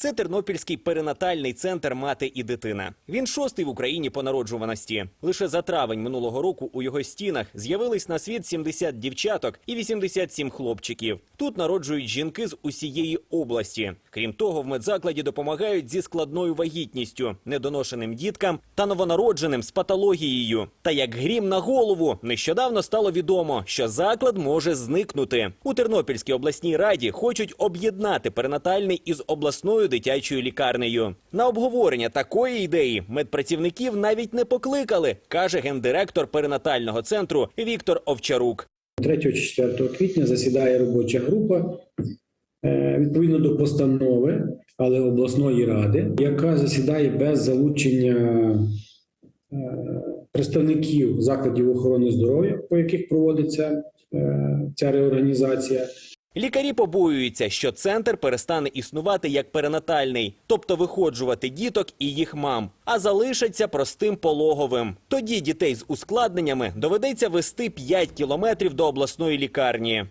Це Тернопільський перинатальний центр мати і дитина. Він шостий в Україні по народжуваності. Лише за травень минулого року у його стінах з'явились на світ 70 дівчаток і 87 хлопчиків. Тут народжують жінки з усієї області. Крім того, в медзакладі допомагають зі складною вагітністю, недоношеним діткам та новонародженим з патологією. Та як грім на голову, нещодавно стало відомо, що заклад може зникнути. У Тернопільській обласній раді хочуть об'єднати перинатальний із обласною дитячою лікарнею. На обговорення такої ідеї медпрацівників навіть не покликали, каже гендиректор перинатального центру Віктор Овчарук. 3 чи 4 квітня засідає робоча група е, відповідно до постанови, але обласної ради, яка засідає без залучення е, представників закладів охорони здоров'я, по яких проводиться е, ця реорганізація. Лікарі побоюються, що центр перестане існувати як перинатальний, тобто виходжувати діток і їх мам, а залишаться простим пологовим. Тоді дітей з ускладненнями доведеться вести 5 кілометрів до обласної лікарні.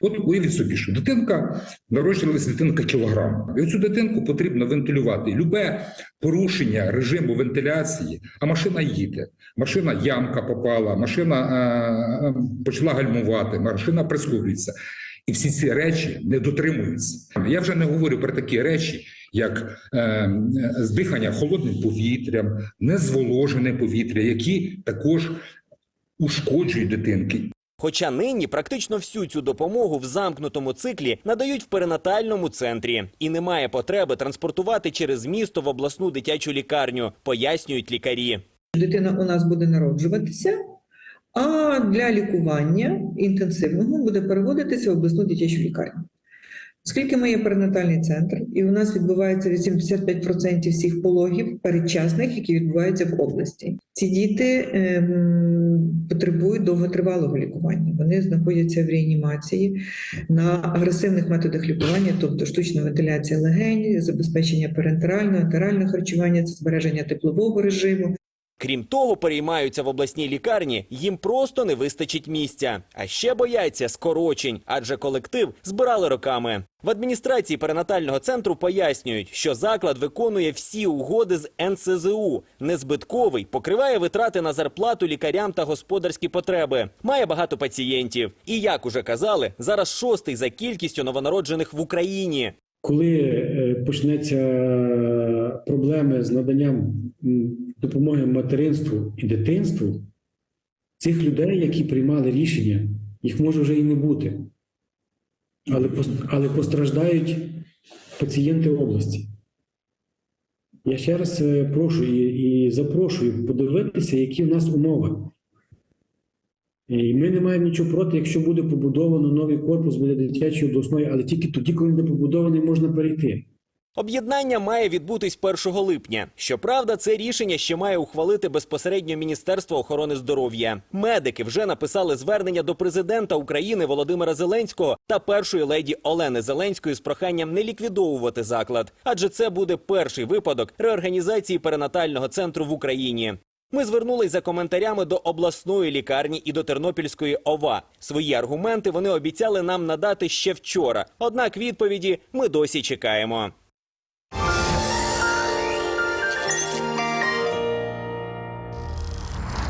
От уявіть собі, що дитинка народилася дитинка кілограм. І оцю дитинку потрібно вентилювати. Любе порушення режиму вентиляції, а машина їде. Машина ямка попала, машина е, почала гальмувати, машина прискорюється. І всі ці речі не дотримуються. Я вже не говорю про такі речі, як е, здихання холодним повітрям, незволожене повітря, які також ушкоджують дитинки. Хоча нині практично всю цю допомогу в замкнутому циклі надають в перинатальному центрі, і немає потреби транспортувати через місто в обласну дитячу лікарню, пояснюють лікарі. Дитина у нас буде народжуватися, а для лікування інтенсивного буде переводитися в обласну дитячу лікарню. Оскільки ми є перинатальний центр, і у нас відбувається 85% всіх пологів передчасних, які відбуваються в області. Ці діти ем, потребують довготривалого лікування. Вони знаходяться в реанімації на агресивних методах лікування, тобто штучна вентиляція легень, забезпечення парентерального, ентерального харчування, це збереження теплового режиму, Крім того, переймаються в обласній лікарні, їм просто не вистачить місця. А ще бояться скорочень, адже колектив збирали роками. В адміністрації перинатального центру пояснюють, що заклад виконує всі угоди з НСЗУ. Незбитковий, покриває витрати на зарплату лікарям та господарські потреби. Має багато пацієнтів. І як уже казали, зараз шостий за кількістю новонароджених в Україні. Коли е, почнеться проблеми з наданням допомоги материнству і дитинству, цих людей, які приймали рішення, їх може вже і не бути. Але, але постраждають пацієнти області. Я ще раз е, прошу і, і запрошую подивитися, які в нас умови. І ми не маємо нічого проти, якщо буде побудовано новий корпус буде дитячої обласної, але тільки тоді, коли буде побудований, можна перейти. Об'єднання має відбутись 1 липня. Щоправда, це рішення ще має ухвалити безпосередньо Міністерство охорони здоров'я. Медики вже написали звернення до президента України Володимира Зеленського та першої леді Олени Зеленської з проханням не ліквідовувати заклад, адже це буде перший випадок реорганізації перинатального центру в Україні. Ми звернулись за коментарями до обласної лікарні і до Тернопільської ОВА. Свої аргументи вони обіцяли нам надати ще вчора. Однак відповіді ми досі чекаємо.